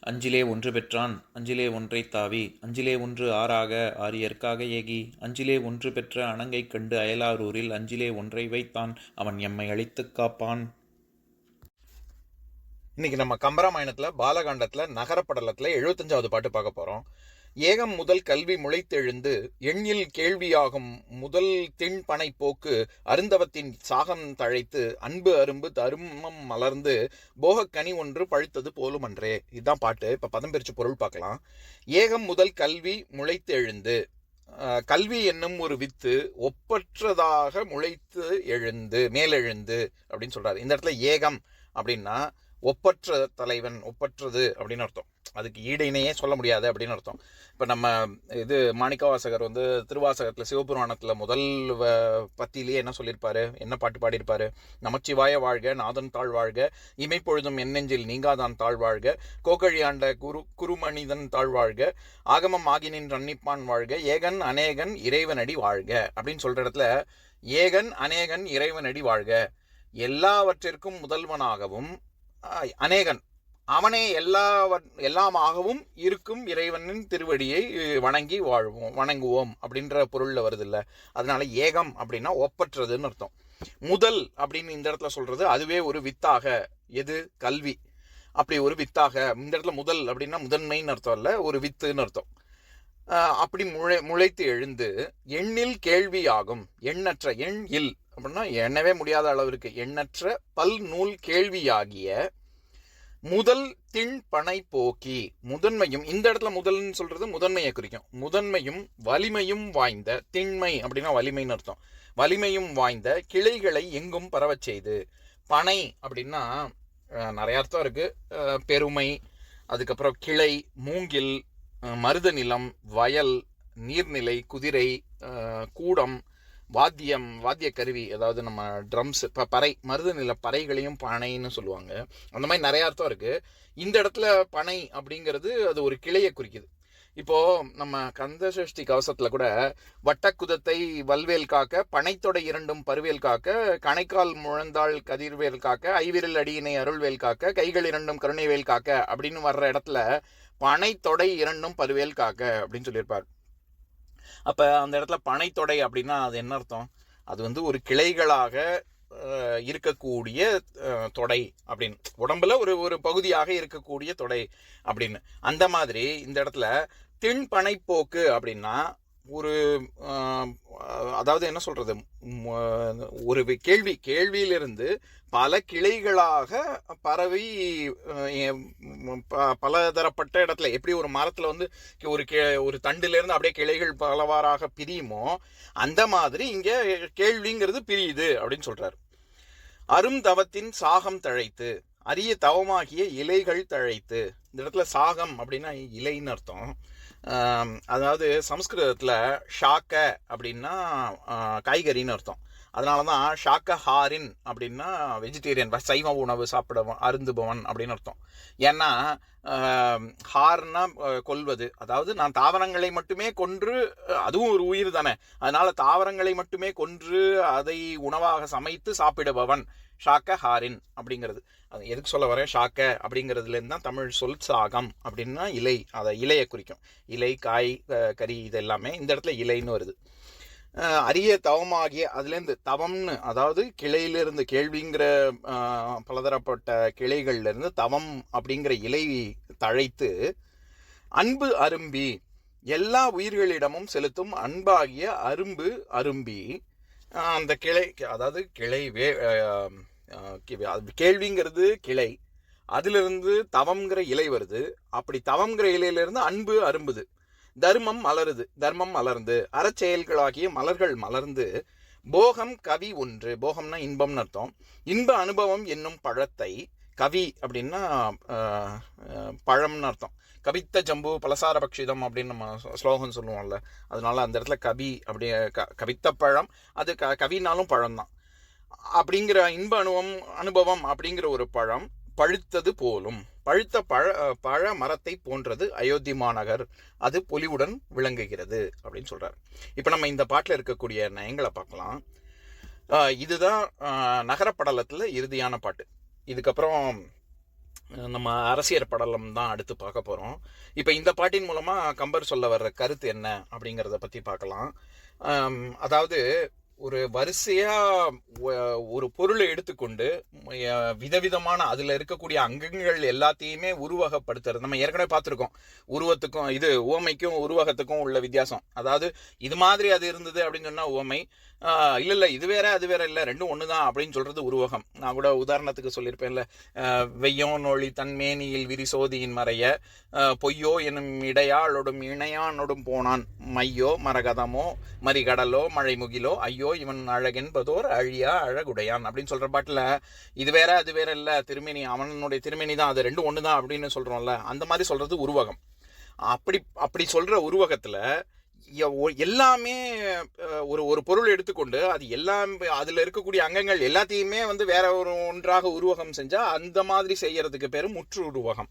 அஞ்சிலே ஒன்று பெற்றான் அஞ்சிலே ஒன்றை தாவி அஞ்சிலே ஒன்று ஆறாக ஆரியற்காக ஏகி அஞ்சிலே ஒன்று பெற்ற அணங்கை கண்டு அயலாரூரில் அஞ்சிலே ஒன்றை வைத்தான் அவன் எம்மை அழித்து காப்பான். இன்னைக்கு நம்ம கம்பராமாயணத்துல பாலகாண்டத்துல நகரப்படலத்துல எழுபத்தஞ்சாவது பாட்டு பார்க்க போறோம். ஏகம் முதல் கல்வி முளைத்தெழுந்து எண்ணில் கேள்வியாகும் முதல் திண்பனை போக்கு அருந்தவத்தின் சாகம் தழைத்து அன்பு அரும்பு தருமம் மலர்ந்து போகக்கனி ஒன்று பழுத்தது போலுமன்றே. இதுதான் பாட்டு. இப்போ பதம் பிரித்து பொருள் பார்க்கலாம். ஏகம் முதல் கல்வி முளைத்தெழுந்து கல்வி என்னும் ஒரு வித்து ஒப்பற்றதாக முளைத்து எழுந்து மேலெழுந்து அப்படின்னு சொல்கிறாரு இந்த இடத்துல ஏகம் அப்படின்னா ஒப்பற்ற தலைவன் ஒப்பற்றது அப்படின்னு அர்த்தம். அதுக்கு ஈடு சொல்ல முடியாது அப்படின்னு அர்த்தம். இப்போ நம்ம இது மாணிக்கவாசகர் வந்து திருவாசகத்தில் சிவபுராணத்தில் முதல் வ- பத்தியிலேயே என்ன சொல்லியிருப்பாரு என்ன பாட்டு பாடியிருப்பாரு? நமச்சிவாய வாழ்க நாதன் தாழ் வாழ்க இமைப்பொழுதும் எண்ணெஞ்சில் நீங்காதான் தாழ் வாழ்க கோகழியாண்ட குரு குருமனிதன் தாழ் வாழ்க ஆகமம் ஆகினின் ரன்னிப்பான் வாழ்க ஏகன் அநேகன் இறைவனடி வாழ்க அப்படின்னு சொல்கிற இடத்துல ஏகன் அநேகன் இறைவனடி வாழ்க. எல்லாவற்றிற்கும் முதல்வனாகவும் அநேகன். அவனே எல்லாவற் எல்லாமாகவும் இருக்கும் இறைவனின் திருவடியை வணங்கி வாழ்வோம் வணங்குவோம் அப்படின்ற பொருளில் வருது இல்லை அதனால ஏகம் அப்படின்னா ஒப்பற்றதுன்னு அர்த்தம். முதல் அப்படின்னு இந்த இடத்துல சொல்றது அதுவே ஒரு வித்தாக. எது? கல்வி. அப்படி ஒரு வித்தாக. இந்த இடத்துல முதல் அப்படின்னா முதன்மைன்னு அர்த்தம் இல்லை ஒரு வித்துன்னு அர்த்தம். அப்படி முளை முளைத்து எழுந்து எண்ணில் கேள்வியாகும். எண்ணற்ற எண் இல் அப்படின்னா எண்ணவே முடியாத அளவிற்கு எண்ணற்ற பல் நூல் கேள்வியாகிய முதல் திண் பனை போக்கி. முதன்மையும் இந்த இடத்துல முதல்னு சொல்றது முதன்மையை குறிக்கும். முதன்மையும் வலிமையும் வாய்ந்த திண்மை அப்படின்னா வலிமைன்னு அர்த்தம். வலிமையும் வாய்ந்த கிளைகளை எங்கும் பரவச் செய்து. பனை அப்படின்னா நிறைய அர்த்தம் இருக்கு. பெருமை அதுக்கப்புறம் கிளை மூங்கில் மருத நிலம் வயல் நீர்நிலை குதிரை கூடம் வாத்தியம் வாத்திய கருவி அதாவது நம்ம ட்ரம்ஸ் இப்போ பறை மருத நில பறைகளையும் பனைன்னு சொல்லுவாங்க. அந்த மாதிரி நிறைய அர்த்தம் இருக்கு. இந்த இடத்துல பனை அப்படிங்கிறது அது ஒரு கிளையை குறிக்குது. இப்போ நம்ம கந்த சஷ்டி கவசத்துல கூட வட்டக்குதத்தை வல்வேல் காக்க பனைத்தொடை இரண்டும் பருவேல் காக்க கணைக்கால் முழந்தாள் கதிர்வேல் காக்க ஐவிரல் அடியினை அருள்வேல் காக்க கைகள் இரண்டும் கருணைவேல் காக்க அப்படின்னு வர்ற இடத்துல பனைத்தொடை இரண்டும் பருவேல் காக்க அப்படின்னு சொல்லியிருப்பார். அப்ப அந்த இடத்துல பனைத்தொடை அப்படின்னா அது என்ன அர்த்தம்? அது வந்து ஒரு கிளைகளாக அஹ், இருக்கக்கூடிய தொடை அப்படின்னு. உடம்புல ஒரு ஒரு பகுதியாக இருக்கக்கூடிய தொடை அப்படின்னு. அந்த மாதிரி இந்த இடத்துல திண்பனைப்போக்கு அப்படின்னா ஒரு அதாவது என்ன சொல்கிறது ஒரு கேள்வி கேள்வியிலிருந்து பல கிளைகளாக பரவி ப- பலதரப்பட்ட இடத்துல எப்படி ஒரு மரத்தில் வந்து ஒரு கே- ஒரு தண்டுலேருந்து அப்படியே கிளைகள் பலவாறாக பிரியுமோ அந்த மாதிரி இங்கே கேள்விங்கிறது பிரியுது அப்படின்னு சொல்றாரு. அருந்தவத்தின் சாகம் தழைத்து அரிய தவமாகிய இலைகள் தழைத்து இந்த இடத்துல சாகம் அப்படின்னா இலைன்னு அர்த்தம். அதாவது சம்ஸ்கிருதத்தில் ஷாக்க அப்படின்னா காய்கறின்னு அர்த்தம். அதனால தான் ஷாக்கஹாரின் அப்படின்னா வெஜிடேரியன் சைவ உணவு சாப்பிடவன் அருந்துபவன் அப்படின்னு அர்த்தம். ஏன்னா ஹார்னா கொல்வது. அதாவது நான் தாவரங்களை மட்டுமே கொன்று அதுவும் ஒரு உயிர் தானே. அதனால தாவரங்களை மட்டுமே கொன்று அதை உணவாக சமைத்து சாப்பிடுபவன். ஷாக்க ஹாரின் அப்படிங்கிறது. அது எதுக்கு சொல்ல வரேன்? ஷாக்க அப்படிங்கிறதுலேருந்து தான் தமிழ் சொல் சாகம் அப்படின்னா இலை. அதை இலையை குறிக்கும். இலை காய் கறி இது எல்லாமே இந்த இடத்துல இலைன்னு வருது. அரிய தவமாகிய அதுலேருந்து தவம்னு அதாவது கிளையிலிருந்து கேள்விங்கிற பலதரப்பட்ட கிளைகள்லேருந்து தவம் அப்படிங்கிற இலை தழைத்து அன்பு அரும்பி எல்லா உயிர்களிடமும் செலுத்தும் அன்பாகிய அரும்பு அரும்பி அந்த கிளை அதாவது கிளை வே அது கேள்விங்கிறது கிளை. அதிலிருந்து தவம்ங்கிற இலை வருது. அப்படி தவம்ங்கிற இலையிலிருந்து அன்பு அரும்புது. தர்மம் மலருது. தர்மம் மலர்ந்து. அறச்செயல்களாகிய மலர்கள் மலர்ந்து. போகம் கவி ஒன்று. போகம்னா இன்பம்னு அர்த்தம். இன்ப அனுபவம் என்னும் பழத்தை கவி அப்படின்னா பழம்னு அர்த்தம். கவித்த ஜம்பு பலசார பக்ஷிதம் அப்படின்னு நம்ம ஸ்லோகம் சொல்லுவோம்ல. அதனால அந்த இடத்துல கவி அப்படி க- கவித்த பழம் அது க கவினாலும் பழம் தான் அப்படிங்கிற இன்ப அனுபவம் அனுபவம் அப்படிங்கிற ஒரு பழம் பழுத்தது போலும். பழுத்த பழ பழ மரத்தை போன்றது அயோத்தி மாநகர். அது பொலிவுடன் விளங்குகிறது அப்படின்னு சொல்கிறார் இப்போ நம்ம இந்த பாட்டில் இருக்கக்கூடிய நயங்களை பார்க்கலாம். இதுதான் நகரப்படலத்தில் இறுதியான பாட்டு. இதுக்கப்புறம் நம்ம அரசியல் படலம் தான் அடுத்து பார்க்க போகிறோம் இப்போ இந்த பாட்டின் மூலமாக கம்பர் சொல்ல வர்ற கருத்து என்ன அப்படிங்கிறத பற்றி பார்க்கலாம். அதாவது ஒரு வரிசையா ஒரு பொருளை எடுத்துக்கொண்டு விதவிதமான அதுல இருக்கக்கூடிய அங்கங்கள் எல்லாத்தையுமே உருவகப்படுத்துறது. நம்ம ஏற்கனவே பார்த்துருக்கோம். உருவத்துக்கும் இது உவமைக்கும் உருவகத்துக்கும் உள்ள வித்தியாசம். அதாவது இது மாதிரி அது இருந்தது அப்படின்னு சொன்னா உவமை. இல்லை இல்ல இல்ல இது வேற அது வேற இல்ல ரெண்டும் ஒண்ணுதான் அப்படின்னு சொல்றது உருவகம். நான் கூட உதாரணத்துக்கு சொல்லியிருப்பேன்ல. ஆஹ், வெய்யோ தன்மேனியில் விரிசோதியின் மறைய பொய்யோ எனும் இடையாளொடும் இணையானொடும் போனான். மையோ மரகதமோ மறிகடலோ மழைமுகிலோ ஐயோ இவன் அழகென்பதோர் அழியா அழகுடையான் அப்படின்னு சொல்ற பாட்டில் இது வேற அது வேற இல்லை திருமேனி அவனுடைய திருமேனி தான் அது ரெண்டும் தான் அப்படின்னு சொல்றோம்ல அந்த மாதிரி சொல்றது உருவகம். அப்படி அப்படி சொல்ற உருவகத்தில் எ- ஒ- எல்லாமே ஒரு ஒரு பொருள் எடுத்துக்கொண்டு அது எல்லாம் அதில் இருக்கக்கூடிய அங்கங்கள் எல்லாத்தையுமே வந்து வேற ஒரு ஒன்றாக உருவகம் செஞ்சால் அந்த மாதிரி செய்யறதுக்கு பேர் முற்று உருவகம்.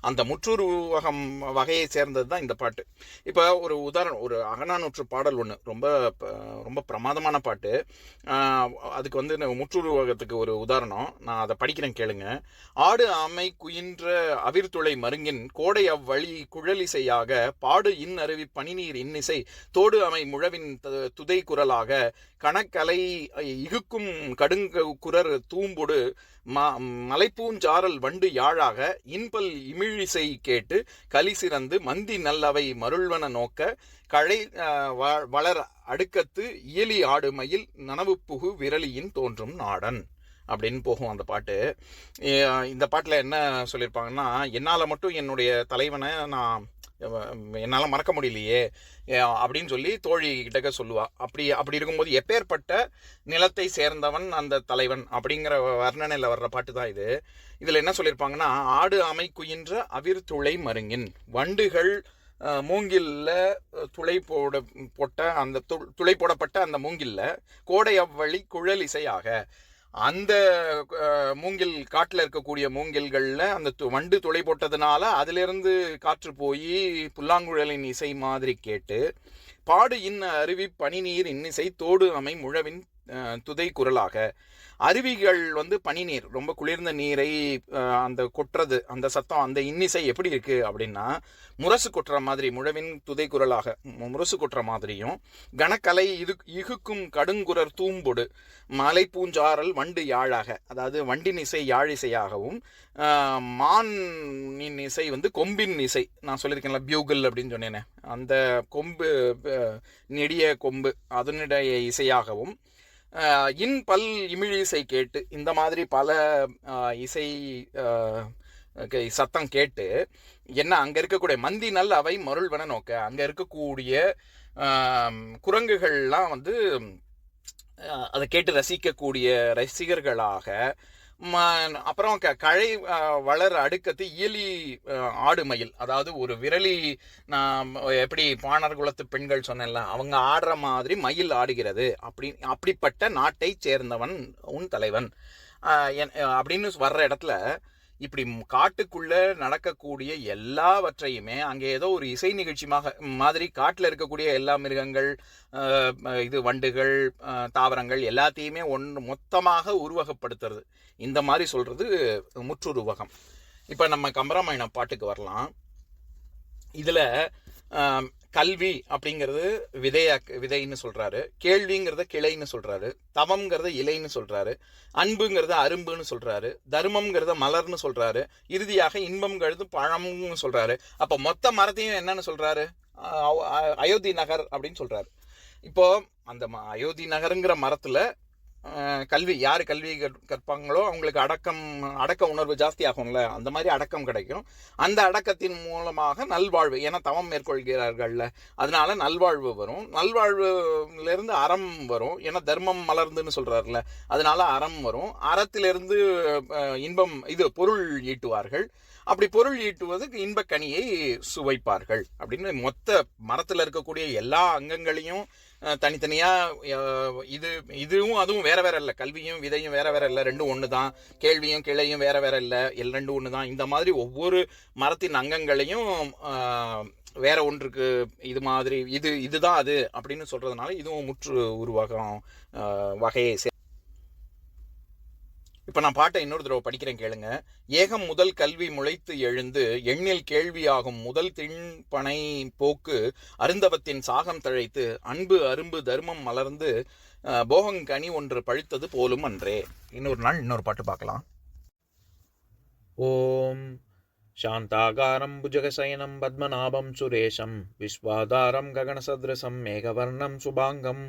அந்த முற்றுருவகம் வகையை சேர்ந்தது தான் இந்த பாட்டு. இப்போ ஒரு உதாரணம் ஒரு அகநானூற்று பாடல் ஒன்று ரொம்ப ப- ரொம்ப பிரமாதமான பாட்டு. அதுக்கு வந்து முற்றுருவகத்துக்கு ஒரு உதாரணம். நான் அதை படிக்கிறேன் கேளுங்க. ஆடு ஆமை குயின்ற அவிர்துளை மருங்கின் கோடை அவ்வழி குழலிசையாக பாடு இன் அருவி பனிநீர் இன்னிசை தோடு அமை முழவின் துதை குரலாக கணக்கலை இகுக்கும் கடுங்க குரர் தூம்பொடு ம மலைப்பூஞ்சாரல் வண்டு யாழாக இன்பல் இமிழிசை கேட்டு களி சிறந்து மந்தி நல்லவை மருள்வன நோக்க கழை வ- வளர் அடுக்கத்து இயலி ஆடுமையில் நனவு புகு விரலியின் தோன்றும் நாடன். அப்படின்னு போகும் அந்த பாட்டு. இந்த பாட்டில் என்ன சொல்லியிருப்பாங்கன்னா என்னால் மட்டும் என்னுடைய தலைவனை நான் என்னால் மறக்க முடியலையே அப்படின்னு சொல்லி தோழி கிட்டக்க சொல்லுவா. அப்படி அப்படி இருக்கும்போது எப்பேற்பட்ட நிலத்தை சேர்ந்தவன் அந்த தலைவன் அப்படிங்கிற வர்ணனையில் வர்ற பாட்டு தான் இது. இதில் என்ன சொல்லியிருப்பாங்கன்னா ஆடு அமை குயின்ற அவிர் துளை மருங்கின். வண்டுகள் மூங்கில்ல துளை போட போட்ட அந்த துளை போடப்பட்ட அந்த மூங்கில்ல கோடை அவ்வழி குழல் இசையாக. அந்த மூங்கில் காட்டில் இருக்கக்கூடிய மூங்கில்களில் அந்த து- வண்டு துளை போட்டதுனால அதிலிருந்து காற்று போய் புல்லாங்குழலின் இசை மாதிரி கேட்டு பாடு இன் அருவி பனிநீர் இன்னிசை தோடு அமை முழவின் துதை குரலாக. அருவிகள் வந்து பனிநீர் ரொம்ப குளிர்ந்த நீரை அந்த கொட்டுறது அந்த சத்தம் அந்த இன்னிசை எப்படி இருக்குது அப்படின்னா முரசு கொட்டுற மாதிரி முழவின் துதை குரலாக முரசு கொட்டுற மாதிரியும் கனக்கலை இது இகுக்கும் கடுங்குரர் தூம்பொடு மலை பூஞ்சாரல் வண்டு யாழாக அதாவது வண்டின் இசை யாழிசையாகவும் மானின் இசை வந்து கொம்பின் இசை. நான் சொல்லியிருக்கேன்ல பியூகல் அப்படின்னு சொன்னேனே. அந்த கொம்பு நெடிய கொம்பு அதனுடைய இசையாகவும் இன் பல் இமிழிசை கேட்டு இந்த மாதிரி பல இசை சத்தம் கேட்டு என்ன அங்கே இருக்கக்கூடிய மந்தி நல் அவை மருள்வன நோக்க அங்கே இருக்கக்கூடிய குரங்குகள்லாம் வந்து அதை கேட்டு ரசிக்கக்கூடிய ரசிகர்களாக அப்புறம் க கழை அஹ், வளர் அடுக்கத்து இயலி ஆடு மயில். அதாவது ஒரு விரலி நான் எப்படி பாணர் குலத்து பெண்கள் சொன்னேன்ல அவங்க ஆடுற மாதிரி மயில் ஆடுகிறது. அப்படி அப்படிப்பட்ட நாட்டை சேர்ந்தவன் உன் தலைவன். என்- அப்படின்னு வர்ற இடத்துல இப்படி காட்டுக்குள்ள நடக்கக்கூடிய எல்லாவற்றையுமே அங்கே ஏதோ ஒரு இசை நிகழ்ச்சிமாக மாதிரி காட்டில் இருக்கக்கூடிய எல்லா மிருகங்கள் இது வண்டுகள் தாவரங்கள் எல்லாத்தையுமே ஒன்று மொத்தமாக உருவகப்படுத்துறது. இந்த மாதிரி சொல்றது முற்றுருவகம். இப்போ நம்ம கம்பராமாயணம் பாட்டுக்கு வரலாம். இதில் கல்வி அப்படிங்கிறது விதையா விதைன்னு சொல்றாரு. கேள்விங்கிறத கிளைன்னு சொல்றாரு. தவம்ங்கிறத இலைன்னு சொல்றாரு. அன்புங்கிறத அரும்புன்னு சொல்றாரு. தர்மம்ங்கிறத மலர்னு சொல்றாரு. இறுதியாக இன்பம்ங்கிறது பழம்னு சொல்றாரு. அப்ப மொத்த மரத்தையும் என்னன்னு சொல்றாரு? அயோத்தி நகர் அப்படின்னு சொல்றாரு. இப்போ அந்த ம- அயோத்தி நகருங்கிற மரத்துல கல்வி யார் கல்வி கற்- கற்பாங்களோ அவங்களுக்கு அடக்கம் அடக்க உணர்வு ஜாஸ்தி ஆகும்ல அந்த மாதிரி அடக்கம் கிடைக்கும். அந்த அடக்கத்தின் மூலமாக நல்வாழ்வு ஏன்னா தவம் மேற்கொள்கிறார்கள்ல அதனால நல்வாழ்வு வரும். நல்வாழ்வுலேருந்து அறம் வரும். ஏன்னா தர்மம் மலர்ந்துன்னு சொல்கிறாருல அதனால அறம் வரும். அறத்திலிருந்து இன்பம் இது பொருள் ஈட்டுவார்கள். அப்படி பொருள் ஈட்டுவதுக்கு இன்பக்கனியை சுவைப்பார்கள். அப்படின்னு மொத்த மரத்தில் இருக்கக்கூடிய எல்லா அங்கங்களையும் தனித்தனியாக இது இதுவும் அதுவும் வேற வேற இல்லை. கல்வியும் விதையும் வேற வேற இல்லை. ரெண்டும் ஒன்று தான் கேள்வியும் கிளையும் வேற வேற இல்லை. எல் ரெண்டும் ஒன்று தான் இந்த மாதிரி ஒவ்வொரு மரத்தின் அங்கங்களையும் வேற ஒன்றுக்கு இது மாதிரி இது இதுதான் அது அப்படின்னு சொல்றதுனால இதுவும் முற்று உருவாகம் வகையை சே இப்ப நான் பாட்டை இன்னொரு தடவை படிக்கிறேன் கேளுங்க ஏகம் முதல் கல்வி முளைத்து எழுந்து எண்ணில் கேள்வியாகும் முதல் திண்பனை போக்கு அருந்தவத்தின் சாகம் தழைத்து அன்பு அரும்பு தர்மம் மலர்ந்து அஹ், போகங்கனி ஒன்று பழுத்தது போலும் அன்றே இன்னொரு நாள் இன்னொரு பாட்டு பார்க்கலாம் ॐ शान्ताकारं भुजगशयनं पद्मनाभं सुरेशं विश्वाधारं गगनसदृशं मेघवर्णं शुभाङ्गं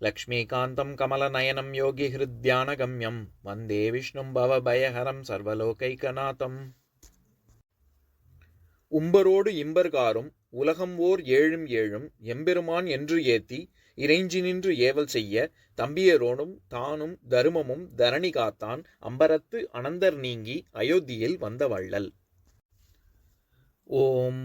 லக்ஷ்மீகாந்தம் கமலநயனம் யோகி யோகிஹிருத்யானகம்யம் வந்தே விஷ்ணும் பவபயஹரம் சர்வலோகைகநாதம் உம்பரோடு இம்பர்காரும் உலகம் ஓர் ஏழும் ஏழும் எம்பெருமான் என்று ஏத்தி இறைஞ்சி நின்று ஏவல் செய்ய தம்பியரோனும் தானும் தருமமும் தரணி காத்தான் அம்பரத்து அனந்தர் நீங்கி அயோத்தியில் வந்த வள்ளல் ஓம்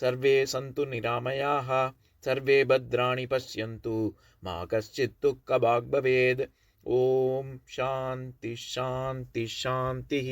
सर्वे सन्तु निरामयाः सर्वे भद्राणि पश्यन्तु मा कश्चित् भवेत् ॐ शान्ति शान्ति शान्तिः।